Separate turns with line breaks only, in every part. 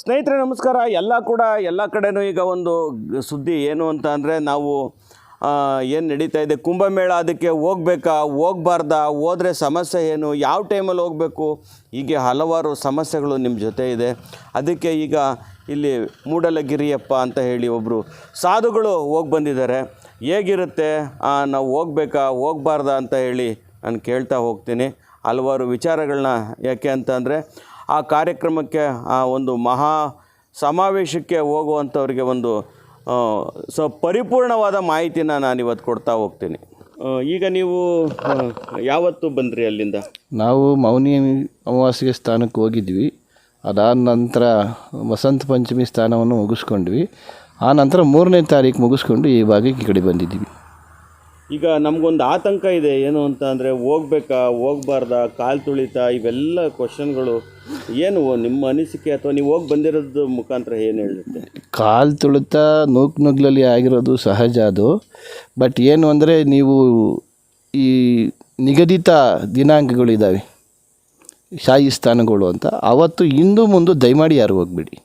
ಸ್ನೇಹಿತರೆ, ನಮಸ್ಕಾರ. ಎಲ್ಲ ಕೂಡ ಎಲ್ಲ ಕಡೆನೂ ಈಗ ಒಂದು ಸುದ್ದಿ ಏನು ಅಂತ ಅಂದರೆ ನಾವು ಏನು ನಡೀತಾ ಇದೆ? ಕುಂಭಮೇಳ ಅದಕ್ಕೆ ಹೋಗ್ಬೇಕಾ? ಹೋಗ್ಬಾರ್ದಾ? ಹೋದರೆ ಸಮಸ್ಯೆ ಏನು? ಯಾವ ಟೈಮಲ್ಲಿ ಹೋಗಬೇಕು? ಹೀಗೆ ಹಲವಾರು ಸಮಸ್ಯೆಗಳು ನಿಮ್ಮ ಜೊತೆ ಇದೆ. ಅದಕ್ಕೆ ಈಗ ಇಲ್ಲಿ ಮೂಡಲಗಿರಿಯಪ್ಪ ಅಂತ ಹೇಳಿ ಒಬ್ಬರು ಸಾಧುಗಳು ಹೋಗಿ ಬಂದಿದ್ದಾರೆ. ಹೇಗಿರುತ್ತೆ? ನಾವು ಹೋಗ್ಬೇಕಾ? ಹೋಗ್ಬಾರ್ದಾ ಅಂತ ಹೇಳಿ ನಾನು ಕೇಳ್ತಾ ಹೋಗ್ತೀನಿ. ಹಲವಾರು ವಿಚಾರಗಳನ್ನ ಯಾಕೆ ಅಂತ ಅಂದರೆ ಆ ಕಾರ್ಯಕ್ರಮಕ್ಕೆ, ಆ ಒಂದು ಮಹಾ ಸಮಾವೇಶಕ್ಕೆ ಹೋಗುವಂಥವ್ರಿಗೆ ಒಂದು ಸ ಪರಿಪೂರ್ಣವಾದ ಮಾಹಿತಿನ ನಾನು ಇವತ್ತು ಕೊಡ್ತಾ ಹೋಗ್ತೀನಿ. ಈಗ ನೀವು ಯಾವತ್ತು ಬಂದ್ರಿ ಅಲ್ಲಿಂದ?
ನಾವು ಮೌನಿ ಅಮಾವಾಸ್ಯೆ ಸ್ಥಾನಕ್ಕೆ ಹೋಗಿದ್ವಿ. ಅದಾದ ನಂತರ ವಸಂತ ಪಂಚಮಿ ಸ್ಥಾನವನ್ನು ಮುಗಿಸ್ಕೊಂಡ್ವಿ. ಆ ನಂತರ ಮೂರನೇ ತಾರೀಕು ಮುಗಿಸ್ಕೊಂಡು ಈ ಭಾಗಕ್ಕೆ ಈ ಕಡೆ ಬಂದಿದ್ದೀವಿ.
ಈಗ ನಮಗೊಂದು ಆತಂಕ ಇದೆ, ಏನು ಅಂತ ಅಂದರೆ ಹೋಗ್ಬೇಕಾ, ಹೋಗ್ಬಾರ್ದಾ, ಕಾಲು ತುಳಿತ, ಇವೆಲ್ಲ ಕ್ವಶನ್ಗಳು ಏನು ನಿಮ್ಮ ಅನಿಸಿಕೆ ಅಥವಾ ನೀವು ಹೋಗಿ ಬಂದಿರೋದು ಮುಖಾಂತರ ಏನು ಹೇಳುತ್ತೆ?
ಕಾಲು ತುಳಿತ ನೂಕು ನುಗ್ಲಲ್ಲಿ ಆಗಿರೋದು ಸಹಜ ಅದು. ಬಟ್ ಏನು ಅಂದರೆ ನೀವು ಈ ನಿಗದಿತ ದಿನಾಂಕಗಳಿದ್ದಾವೆ ಶಾಹಿ ಸ್ಥಾನಗಳು ಅಂತ. ಅವತ್ತು ಇಂದು ಮುಂದೆ ದಯಮಾಡಿ ಯಾರು ಹೋಗ್ಬಿಡಿ.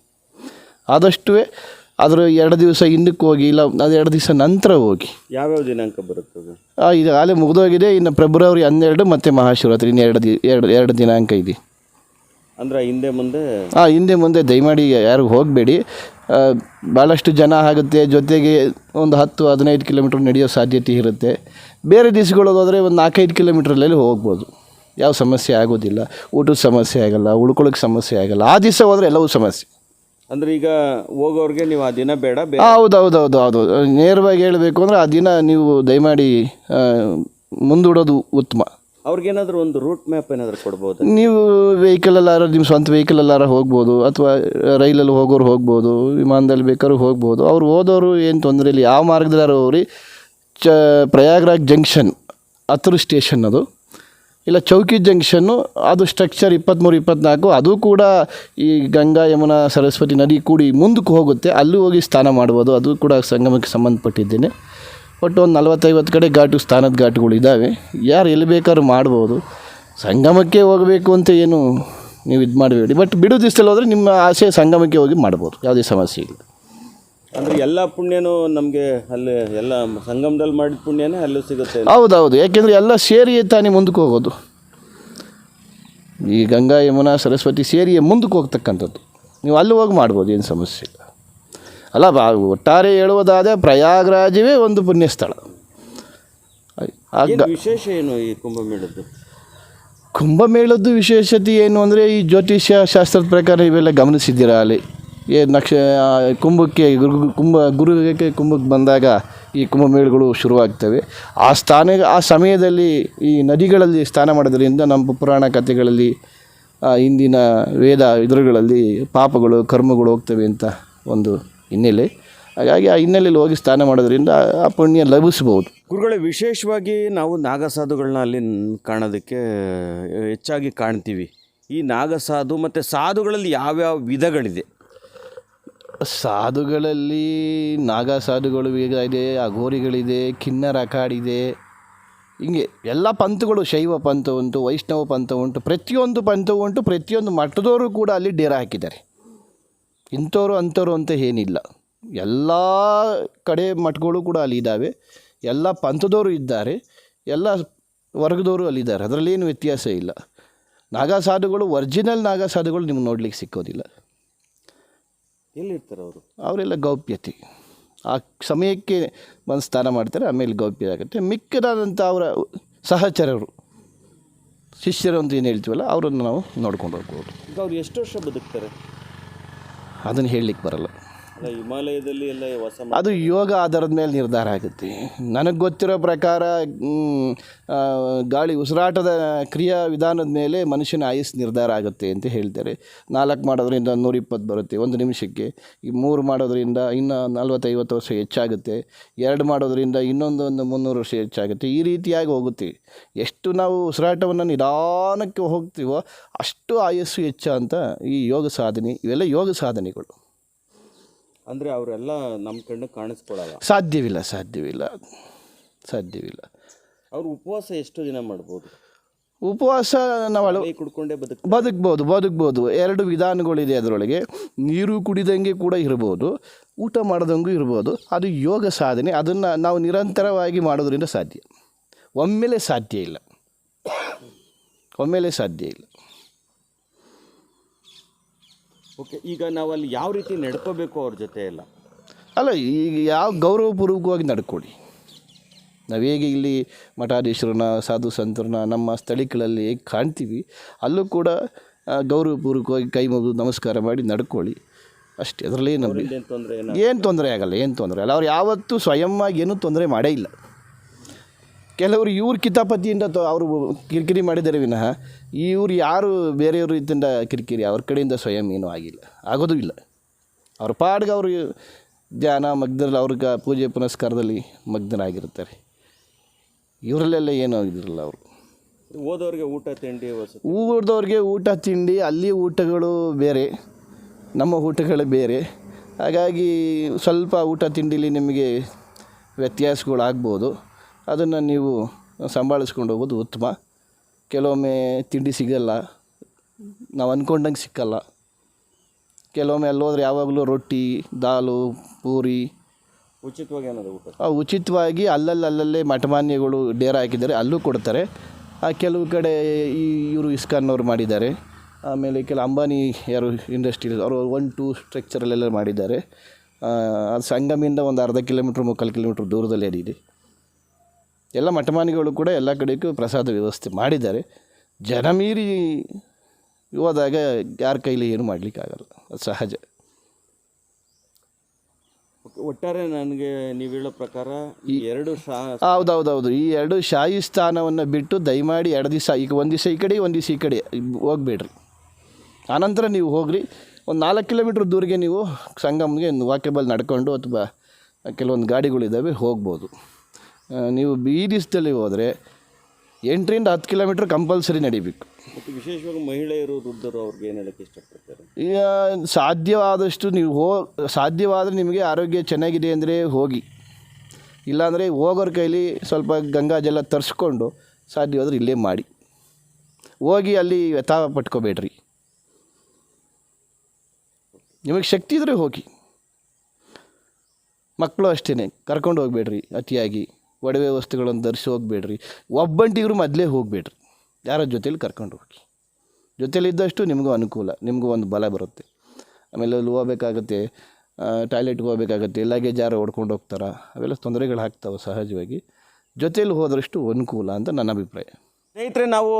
ಆದಷ್ಟು ಅದರ ಎರಡು ದಿವಸ ಹಿಂದಕ್ಕೆ ಹೋಗಿ ಇಲ್ಲ ಅದು ಎರಡು ದಿವಸ ನಂತರ ಹೋಗಿ.
ಯಾವ್ಯಾವ ದಿನಾಂಕ ಬರುತ್ತದೆ
ಇದು ಆಲೆ ಮುಗಿದೋಗಿದೆ ಇನ್ನು ಫೆಬ್ರವರಿ ಹನ್ನೆರಡು ಮತ್ತು ಮಹಾಶಿವರಾತ್ರಿ ಇನ್ನು ಎರಡು ದಿ ಎರಡು ಎರಡು ದಿನಾಂಕ ಇದೆ.
ಅಂದರೆ ಹಿಂದೆ ಮುಂದೆ?
ಹಾಂ ಹಿಂದೆ ಮುಂದೆ ದಯಮಾಡಿ ಯಾರು ಹೋಗಬೇಡಿ. ಭಾಳಷ್ಟು ಜನ ಆಗುತ್ತೆ ಜೊತೆಗೆ ಒಂದು ಹತ್ತು ಹದಿನೈದು ಕಿಲೋಮೀಟ್ರ್ ನಡೆಯೋ ಸಾಧ್ಯತೆ ಇರುತ್ತೆ. ಬೇರೆ ದಿವಸಗಳಿಗೆ ಹೋದರೆ ಒಂದು ನಾಲ್ಕೈದು ಕಿಲೋಮೀಟ್ರಲ್ಲಿ ಹೋಗ್ಬೋದು. ಯಾವ ಸಮಸ್ಯೆ ಆಗೋದಿಲ್ಲ. ಊಟದ ಸಮಸ್ಯೆ ಆಗಲ್ಲ ಉಳ್ಕೊಳ್ಳೋಕೆ ಸಮಸ್ಯೆ ಆಗಲ್ಲ. ಆ ದಿವಸ ಹೋದರೆ ಎಲ್ಲವೂ ಸಮಸ್ಯೆ.
ಅಂದ್ರೆ ಈಗ ಹೋಗೋರ್ಗೆ ನೀವು ಆ ದಿನ ಬೇಡ ಬೇಡ
ಹೌದು ಹೌದು. ಹೌದು ಹೌದು ನೇರವಾಗಿ ಹೇಳಬೇಕು ಅಂದರೆ ಆ ದಿನ ನೀವು ದಯಮಾಡಿ ಮುಂದೂಡೋದು ಉತ್ತಮ.
ಅವ್ರಿಗೇನಾದ್ರೂ ಒಂದು ರೂಟ್ ಮ್ಯಾಪ್ ಏನಾದರೂ ಕೊಡ್ಬೋದು?
ನೀವು ವೆಹಿಕಲಲ್ಲಾರ ನಿಮ್ಮ ಸ್ವಂತ ವೆಹಿಕಲಲ್ಲಾರ ಹೋಗ್ಬೋದು ಅಥವಾ ರೈಲಲ್ಲಿ ಹೋಗೋರು ಹೋಗ್ಬೋದು ವಿಮಾನದಲ್ಲಿ ಬೇಕಾದ್ರೂ ಹೋಗ್ಬೋದು ಅವ್ರು ಹೋದವರು ಏನು ತೊಂದರೆ ಇಲ್ಲ. ಯಾವ ಮಾರ್ಗದಲ್ಲಾರು ಹೋಗ್ರಿ ಚ ಪ್ರಯಾಗ್ರಾಜ್ ಜಂಕ್ಷನ್ ಹತ್ರ ಸ್ಟೇಷನ್ ಅದು. ಇಲ್ಲ ಚೌಕಿ ಜಂಕ್ಷನ್ನು, ಅದು ಸ್ಟ್ರಕ್ಚರ್ ಇಪ್ಪತ್ತ್ಮೂರು ಇಪ್ಪತ್ತ್ನಾಲ್ಕು ಅದು ಕೂಡ ಈ ಗಂಗಾ ಯಮುನಾ ಸರಸ್ವತಿ ನದಿ ಕೂಡಿ ಮುಂದಕ್ಕೆ ಹೋಗುತ್ತೆ. ಅಲ್ಲೂ ಹೋಗಿ ಸ್ನಾನ ಮಾಡ್ಬೋದು. ಅದು ಕೂಡ ಸಂಗಮಕ್ಕೆ ಸಂಬಂಧಪಟ್ಟಿದ್ದೇನೆ. ಒಟ್ಟು ಒಂದು ನಲವತ್ತೈವತ್ತು ಕಡೆ ಘಾಟು ಸ್ಥಾನದ ಘಾಟುಗಳು ಇದ್ದಾವೆ. ಯಾರು ಎಲ್ಲಿ ಬೇಕಾದ್ರೂ ಮಾಡ್ಬೋದು. ಸಂಗಮಕ್ಕೆ ಹೋಗಬೇಕು ಅಂತ ಏನು ನೀವು ಇದು ಮಾಡಬೇಡಿ. ಬಟ್ ಬಿಡು ದಿವಸದಲ್ಲಿ ಹೋದರೆ ನಿಮ್ಮ ಆಸೆ ಸಂಗಮಕ್ಕೆ ಹೋಗಿ ಮಾಡ್ಬೋದು. ಯಾವುದೇ ಸಮಸ್ಯೆ ಇಲ್ಲ.
ಅಂದ್ರೆ ಎಲ್ಲ ಪುಣ್ಯನೂ ನಮಗೆ ಅಲ್ಲಿ ಎಲ್ಲ ಸಂಗಮದಲ್ಲಿ ಮಾಡಿದ ಪುಣ್ಯನೇ ಅಲ್ಲೂ ಸಿಗುತ್ತೆ
ಹೌದೌದು. ಯಾಕೆಂದರೆ ಎಲ್ಲ ಸೇರಿ ತಾನೇ ಮುಂದಕ್ಕೆ ಹೋಗೋದು. ಈ ಗಂಗಾ ಯಮುನಾ ಸರಸ್ವತಿ ಸೇರಿ ಮುಂದಕ್ಕೆ ಹೋಗ್ತಕ್ಕಂಥದ್ದು. ನೀವು ಅಲ್ಲಿ ಹೋಗಿ ಮಾಡ್ಬೋದು ಏನು ಸಮಸ್ಯೆ ಇಲ್ಲ. ಅಲ್ಲ ಬಾ ಒಟ್ಟಾರೆ ಹೇಳುವುದಾದ ಪ್ರಯಾಗ್ರಾಜವೇ ಒಂದು
ಪುಣ್ಯಸ್ಥಳ. ವಿಶೇಷ ಏನು ಈ ಕುಂಭಮೇಳದ್ದು?
ಕುಂಭಮೇಳದ್ದು ವಿಶೇಷತೆ ಏನು ಅಂದರೆ ಈ ಜ್ಯೋತಿಷ್ಯ ಶಾಸ್ತ್ರದ ಪ್ರಕಾರ ಇವೆಲ್ಲ ಗಮನಿಸಿದ್ದೀರಾ ಅಲ್ಲಿ? ಏ ನಕ್ಷ ಕುಂಭಕ್ಕೆ ಕುಂಭ ಗುರುವಿಗೆ ಕುಂಭಕ್ಕೆ ಬಂದಾಗ ಈ ಕುಂಭಮೇಳಗಳು ಶುರುವಾಗ್ತವೆ. ಆ ಸ್ಥಾನ, ಆ ಸಮಯದಲ್ಲಿ ಈ ನದಿಗಳಲ್ಲಿ ಸ್ನಾನ ಮಾಡೋದರಿಂದ ನಮ್ಮ ಪುರಾಣ ಕಥೆಗಳಲ್ಲಿ ಇಂದಿನ ವೇದ ಇದರುಗಳಲ್ಲಿ ಪಾಪಗಳು, ಕರ್ಮಗಳು ಹೋಗ್ತವೆ ಅಂತ ಒಂದು ಹಿನ್ನೆಲೆ. ಹಾಗಾಗಿ ಆ ಹಿನ್ನೆಲೆಯಲ್ಲಿ ಹೋಗಿ ಸ್ನಾನ ಮಾಡೋದ್ರಿಂದ ಆ ಪುಣ್ಯ ಲಭಿಸಬಹುದು.
ಗುರುಗಳೇ, ವಿಶೇಷವಾಗಿ ನಾವು ನಾಗಸಾಧುಗಳನ್ನ ಅಲ್ಲಿ ಕಾಣೋದಕ್ಕೆ ಹೆಚ್ಚಾಗಿ ಕಾಣ್ತೀವಿ. ಈ ನಾಗಸಾಧು ಮತ್ತು ಸಾಧುಗಳಲ್ಲಿ ಯಾವ್ಯಾವ ವಿಧಗಳಿದೆ?
ಸಾಧುಗಳಲ್ಲಿ ನಾಗಾ ಸಾಧುಗಳು ಈಗ ಇದೆ, ಅಘೋರಿಗಳಿದೆ, ಕಿನ್ನರ ಅಖಾಡಿದೆ ಹಿಂಗೆ ಎಲ್ಲ ಪಂಥಗಳು, ಶೈವ ಪಂಥ ಉಂಟು, ವೈಷ್ಣವ ಪಂಥ ಉಂಟು, ಪ್ರತಿಯೊಂದು ಪಂಥ ಉಂಟು, ಪ್ರತಿಯೊಂದು ಮಠದವರು ಕೂಡ ಅಲ್ಲಿ ಡೇರ ಹಾಕಿದ್ದಾರೆ. ಇಂಥವ್ರು ಅಂಥವ್ರು ಅಂತ ಏನಿಲ್ಲ. ಎಲ್ಲ ಕಡೆ ಮಠಗಳು ಕೂಡ ಅಲ್ಲಿ ಇದ್ದಾವೆ. ಎಲ್ಲ ಪಂಥದವರು ಇದ್ದಾರೆ. ಎಲ್ಲ ವರ್ಗದವರು ಅಲ್ಲಿದ್ದಾರೆ ಅದರಲ್ಲೇನು ವ್ಯತ್ಯಾಸ ಇಲ್ಲ. ನಾಗಾ ಸಾಧುಗಳು ಒರಿಜಿನಲ್ ನಾಗಾ ಸಾಧುಗಳು ನಿಮ್ಗೆ ನೋಡ್ಲಿಕ್ಕೆ ಸಿಕ್ಕೋದಿಲ್ಲ.
ಎಲ್ಲಿರ್ತಾರೆ ಅವರು?
ಅವರೆಲ್ಲ ಗೌಪ್ಯತೆ. ಆ ಸಮಯಕ್ಕೆ ಬಂದು ಸ್ನಾನ ಮಾಡ್ತಾರೆ ಆಮೇಲೆ ಗೌಪ್ಯ ಆಗುತ್ತೆ. ಮಿಕ್ಕದಾದಂಥ ಅವರ ಸಹಚರರು ಶಿಷ್ಯರು ಅಂತ ಏನು ಹೇಳ್ತೀವಲ್ಲ ಅವರನ್ನು ನಾವು ನೋಡ್ಕೊಂಡು ಹೋಗ್ಬೋದು.
ಈಗ ಅವ್ರು ಎಷ್ಟು ವರ್ಷ ಬದುಕ್ತಾರೆ?
ಅದನ್ನು ಹೇಳಲಿಕ್ಕೆ ಬರಲ್ಲ.
ಹಿಮಾಲಯದಲ್ಲಿ ಎಲ್ಲ
ಅದು ಯೋಗ ಆಧಾರದ ಮೇಲೆ ನಿರ್ಧಾರ ಆಗುತ್ತೆ. ನನಗೆ ಗೊತ್ತಿರೋ ಪ್ರಕಾರ ಗಾಳಿ ಉಸಿರಾಟದ ಕ್ರಿಯಾ ವಿಧಾನದ ಮೇಲೆ ಮನುಷ್ಯನ ಆಯುಸ್ ನಿರ್ಧಾರ ಆಗುತ್ತೆ ಅಂತ ಹೇಳ್ತಾರೆ. ನಾಲ್ಕು ಮಾಡೋದ್ರಿಂದ ನೂರಿಪ್ಪತ್ತು ಬರುತ್ತೆ ಒಂದು ನಿಮಿಷಕ್ಕೆ. ಈ ಮೂರು ಮಾಡೋದ್ರಿಂದ ಇನ್ನೂ ನಲ್ವತ್ತೈವತ್ತು ವರ್ಷ ಹೆಚ್ಚಾಗುತ್ತೆ. ಎರಡು ಮಾಡೋದ್ರಿಂದ ಇನ್ನೊಂದು ಒಂದು ಮುನ್ನೂರು ವರ್ಷ ಹೆಚ್ಚಾಗುತ್ತೆ. ಈ ರೀತಿಯಾಗಿ ಹೋಗುತ್ತೆ. ಎಷ್ಟು ನಾವು ಉಸಿರಾಟವನ್ನು ನಿಧಾನಕ್ಕೆ ಹೋಗ್ತೀವೋ ಅಷ್ಟು ಆಯಸ್ಸು ಹೆಚ್ಚು ಅಂತ ಈ ಯೋಗ ಸಾಧನೆ, ಇವೆಲ್ಲ ಯೋಗ ಸಾಧನೆಗಳು.
ಅಂದ್ರೆ ಅವರೆಲ್ಲ ನಮ್ಮ ಕಣ್ಣು ಕಾಣಿಸ್ಕೊಳಲ್ಲ.
ಸಾಧ್ಯವಿಲ್ಲ ಸಾಧ್ಯವಿಲ್ಲ. ಸಾಧ್ಯವಿಲ್ಲ.
ಅವರು ಉಪವಾಸ ಎಷ್ಟು ದಿನ ಮಾಡ್ಬೋದು.
ಉಪವಾಸ ನಾವು
ಕುಡ್ಕೊಂಡೇ ಬದುಕು
ಬದುಕ್ಬೋದು ಬದುಕ್ಬೋದು. ಎರಡು ವಿಧಾನಗಳಿದೆ ಅದರೊಳಗೆ. ನೀರು ಕುಡಿದಂಗೆ ಕೂಡ ಇರ್ಬೋದು ಊಟ ಮಾಡ್ದಂಗೂ ಇರ್ಬೋದು. ಅದು ಯೋಗ ಸಾಧನೆ. ಅದನ್ನು ನಾವು ನಿರಂತರವಾಗಿ ಮಾಡೋದ್ರಿಂದ ಸಾಧ್ಯ. ಒಮ್ಮೆಲೆ ಸಾಧ್ಯ ಇಲ್ಲ. ಒಮ್ಮೆಲೆ ಸಾಧ್ಯ ಇಲ್ಲ.
ಓಕೆ ಈಗ ನಾವು ಅಲ್ಲಿ ಯಾವ ರೀತಿ ನಡ್ಕೋಬೇಕು ಅವ್ರ ಜೊತೆ ಎಲ್ಲ?
ಅಲ್ಲ ಈಗ ಯಾವ ಗೌರವಪೂರ್ವಕವಾಗಿ ನಡ್ಕೊಳ್ಳಿ. ನಾವು ಹೇಗೆ ಇಲ್ಲಿ ಮಠಾಧೀಶರನ್ನ ಸಾಧು ಸಂತರನ್ನ ನಮ್ಮ ಸ್ಥಳಗಳಲ್ಲಿ ಹೇಗೆ ಕಾಣ್ತೀವಿ ಅಲ್ಲೂ ಕೂಡ ಗೌರವಪೂರ್ವಕವಾಗಿ ಕೈ ಮುಗಿದು ನಮಸ್ಕಾರ ಮಾಡಿ ನಡ್ಕೊಳ್ಳಿ. ಅಷ್ಟೇ ಅದರಲ್ಲಿ ಏನು
ತೊಂದರೆ ಏನ
ಏನು ತೊಂದರೆ ಆಗಲ್ಲ ಏನು ತೊಂದರೆ ಅಲ್ಲ ಅವ್ರು ಯಾವತ್ತೂ ಸ್ವಯಂವಾಗಿ ಏನೂ ತೊಂದರೆ ಮಾಡೇ ಇಲ್ಲ. ಕೆಲವರು ಇವ್ರ ಕಿತಾಪತಿಯಿಂದ ತೊ ಅವರು ಕಿರಿಕಿರಿ ಮಾಡಿದ್ದಾರೆ ವಿನಃ ಇವ್ರು ಯಾರು ಬೇರೆಯವ್ರ ರೀತಿಯಿಂದ ಕಿರಿಕಿರಿ ಅವ್ರ ಕಡೆಯಿಂದ ಸ್ವಯಂ ಏನೂ ಆಗಿಲ್ಲ ಆಗೋದೂ ಇಲ್ಲ. ಅವ್ರ ಪಾಡ್ಗೆ ಅವರು ಧ್ಯಾನ ಮಗ್ನಲ್ಲಿ ಅವ್ರಿಗೆ ಪೂಜೆ ಪುನಸ್ಕಾರದಲ್ಲಿ ಮಗ್ನರಾಗಿರ್ತಾರೆ ಇವರಲ್ಲೆಲ್ಲ ಏನೂ ಇದಿರಲ್ಲ ಅವರು.
ಓದೋರಿಗೆ ಊಟ ತಿಂಡಿ ಅವರು
ಊರದವ್ರಿಗೆ ಊಟ ತಿಂಡಿ ಅಲ್ಲಿ ಊಟಗಳು ಬೇರೆ ನಮ್ಮ ಊಟಗಳು ಬೇರೆ. ಹಾಗಾಗಿ ಸ್ವಲ್ಪ ಊಟ ತಿಂಡಿಲಿ ನಿಮಗೆ ವ್ಯತ್ಯಾಸಗಳಾಗ್ಬೋದು. ಅದನ್ನು ನೀವು ಸಂಭಾಳಿಸ್ಕೊಂಡು ಹೋಗೋದು ಉತ್ತಮ. ಕೆಲವೊಮ್ಮೆ ತಿಂಡಿ ಸಿಗಲ್ಲ. ನಾವು ಅಂದ್ಕೊಂಡಂಗೆ ಸಿಕ್ಕಲ್ಲ. ಕೆಲವೊಮ್ಮೆ ಅಲ್ಲಿ ಹೋದ್ರೆ ಯಾವಾಗಲೂ ರೊಟ್ಟಿ ದಾಲು ಪೂರಿ.
ಉಚಿತವಾಗಿ ಏನಾದ್ರು ಊಟ?
ಆ ಉಚಿತವಾಗಿ ಅಲ್ಲಲ್ಲಿ ಅಲ್ಲಲ್ಲೇ ಮಠಮಾನ್ಯಗಳು ಡೇರ ಹಾಕಿದ್ದಾರೆ. ಅಲ್ಲೂ ಕೊಡ್ತಾರೆ. ಆ ಕೆಲವು ಕಡೆ ಈ ಇವರು ಇಸ್ಕಾನ್ನವ್ರು ಮಾಡಿದ್ದಾರೆ. ಆಮೇಲೆ ಕೆಲ ಅಂಬಾನಿ ಯಾರು ಇಂಡಸ್ಟ್ರೀಸ್ ಅವರು ಒನ್ ಟೂ ಸ್ಟ್ರಕ್ಚರಲ್ಲೆಲ್ಲ ಮಾಡಿದ್ದಾರೆ. ಅದು ಸಂಗಮಿಂದ ಒಂದು ಅರ್ಧ ಕಿಲೋಮೀಟ್ರ್ ಮುಕ್ಕಾಲು ಕಿಲೋಮೀಟ್ರ್ ದೂರದಲ್ಲಿ ಅದಿದೆ ಎಲ್ಲ ಮಠಮಾನಿಗಳು ಕೂಡ ಎಲ್ಲ ಕಡೆಗೂ ಪ್ರಸಾದ ವ್ಯವಸ್ಥೆ ಮಾಡಿದ್ದಾರೆ. ಜನ ಮೀರಿ ಹೋದಾಗ ಯಾರ ಕೈಲಿ ಏನು ಮಾಡಲಿಕ್ಕಾಗಲ್ಲ. ಅದು ಸಹಜ.
ಒಟ್ಟಾರೆ ನನಗೆ ನೀವು ಹೇಳೋ ಪ್ರಕಾರ ಈ ಎರಡು ಶಾ
ಹೌದೌದೌದು. ಈ ಎರಡು ಶಾಹಿ ಸ್ಥಾನವನ್ನು ಬಿಟ್ಟು ದಯಮಾಡಿ ಎರಡು ದಿವಸ ಈಗ ಒಂದು ದಿವಸ ಈ ಕಡೆ ಒಂದು ದಿವಸ ಈ ಕಡೆ ಹೋಗ್ಬೇಡ್ರಿ. ಆನಂತರ ನೀವು ಹೋಗ್ರಿ. ಒಂದು ನಾಲ್ಕು ಕಿಲೋಮೀಟ್ರ್ ದೂರಿಗೆ ನೀವು ಸಂಗಮ್ಗೆ ವಾಕೇಬಲ್ ನಡ್ಕೊಂಡು ಅಥವಾ ಕೆಲವೊಂದು ಗಾಡಿಗಳಿದ್ದಾವೆ ಹೋಗ್ಬೋದು. ನೀವು ಈ ದಿವಸದಲ್ಲಿ ಹೋದರೆ ಎಂಟರಿಂದ ಹತ್ತು ಕಿಲೋಮೀಟ್ರ್ ಕಂಪಲ್ಸರಿ ನಡಿಬೇಕು.
ಮತ್ತು ವಿಶೇಷವಾಗಿ ಮಹಿಳೆಯರು ವೃದ್ಧರು ಅವ್ರಿಗೆ ಏನು ಹೇಳಕ್ಕೆ ಇಷ್ಟಪಡ್ತಾರೆ?
ಈಗ ಸಾಧ್ಯವಾದಷ್ಟು ನೀವು ಹೋ ಸಾಧ್ಯವಾದರೆ ನಿಮಗೆ ಆರೋಗ್ಯ ಚೆನ್ನಾಗಿದೆ ಅಂದರೆ ಹೋಗಿ. ಇಲ್ಲಾಂದರೆ ಹೋಗೋರ ಕೈಲಿ ಸ್ವಲ್ಪ ಗಂಗಾ ಜಲ ತರಿಸ್ಕೊಂಡು ಸಾಧ್ಯವಾದ್ರೆ ಇಲ್ಲೇ ಮಾಡಿ. ಹೋಗಿ ಅಲ್ಲಿ ವ್ಯಥ ಪಟ್ಕೋಬೇಡ್ರಿ. ನಿಮಗೆ ಶಕ್ತಿ ಇದ್ದರೆ ಹೋಗಿ. ಮಕ್ಕಳು ಅಷ್ಟೇ ಕರ್ಕೊಂಡು ಹೋಗ್ಬೇಡ್ರಿ ಅತಿಯಾಗಿ. ಒಡವೆ ವಸ್ತುಗಳನ್ನು ಧರಿಸಿ ಹೋಗಬೇಡ್ರಿ. ಒಬ್ಬಂಟಿಗರು ಮೊದಲೇ ಹೋಗ್ಬೇಡ್ರಿ. ಯಾರ ಜೊತೇಲಿ ಕರ್ಕೊಂಡು ಹೋಗಿ. ಜೊತೆಲಿದ್ದಷ್ಟು ನಿಮಗೂ ಅನುಕೂಲ, ನಿಮಗೂ ಒಂದು ಬಲ ಬರುತ್ತೆ. ಆಮೇಲೆ ಅಲ್ಲಿ ಹೋಗ್ಬೇಕಾಗತ್ತೆ ಟಾಯ್ಲೆಟ್ಗೆ ಹೋಗ್ಬೇಕಾಗತ್ತೆ, ಲಗೇಜ್ ಯಾರು ಹೊಡ್ಕೊಂಡು ಹೋಗ್ತಾರ, ಅವೆಲ್ಲ ತೊಂದರೆಗಳು ಆಗ್ತಾವೆ ಸಹಜವಾಗಿ. ಜೊತೇಲಿ ಹೋದಷ್ಟು ಅನುಕೂಲ ಅಂತ ನನ್ನ ಅಭಿಪ್ರಾಯ.
ಸ್ನೇಹಿತರೆ, ನಾವು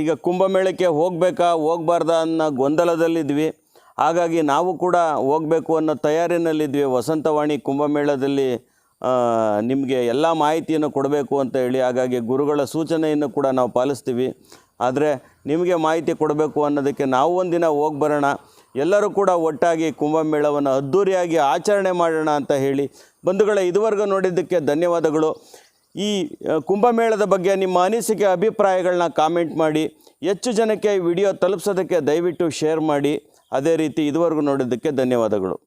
ಈಗ ಕುಂಭಮೇಳಕ್ಕೆ ಹೋಗಬೇಕಾ, ಹೋಗಬಾರ್ದಾ ಅನ್ನೋ ಗೊಂದಲದಲ್ಲಿದ್ವಿ. ಹಾಗಾಗಿ ನಾವು ಕೂಡ ಹೋಗಬೇಕು ಅನ್ನೋ ತಯಾರಿನಲ್ಲಿದ್ವಿ. ವಸಂತವಾಣಿ ಕುಂಭಮೇಳದಲ್ಲಿ ನಿಮಗೆ ಎಲ್ಲ ಮಾಹಿತಿಯನ್ನು ಕೊಡಬೇಕು ಅಂತ ಹೇಳಿ, ಹಾಗಾಗಿ ಗುರುಗಳ ಸೂಚನೆಯನ್ನು ಕೂಡ ನಾವು ಪಾಲಿಸ್ತೀವಿ. ಆದರೆ ನಿಮಗೆ ಮಾಹಿತಿ ಕೊಡಬೇಕು ಅನ್ನೋದಕ್ಕೆ ನಾವು ಒಂದಿನ ಹೋಗಿ ಬರೋಣ. ಎಲ್ಲರೂ ಕೂಡ ಒಟ್ಟಾಗಿ ಕುಂಭಮೇಳವನ್ನು ಅದ್ದೂರಿಯಾಗಿ ಆಚರಣೆ ಮಾಡೋಣ ಅಂತ ಹೇಳಿ ಬಂಧುಗಳ, ಇದುವರೆಗೂ ನೋಡಿದ್ದಕ್ಕೆ ಧನ್ಯವಾದಗಳು. ಈ ಕುಂಭಮೇಳದ ಬಗ್ಗೆ ನಿಮ್ಮ ಅನಿಸಿಕೆ, ಅಭಿಪ್ರಾಯಗಳನ್ನ ಕಾಮೆಂಟ್ ಮಾಡಿ. ಹೆಚ್ಚು ಜನಕ್ಕೆ ವಿಡಿಯೋ ತಲುಪಿಸೋದಕ್ಕೆ ದಯವಿಟ್ಟು ಶೇರ್ ಮಾಡಿ. ಅದೇ ರೀತಿ ಇದುವರೆಗೂ ನೋಡಿದ್ದಕ್ಕೆ ಧನ್ಯವಾದಗಳು.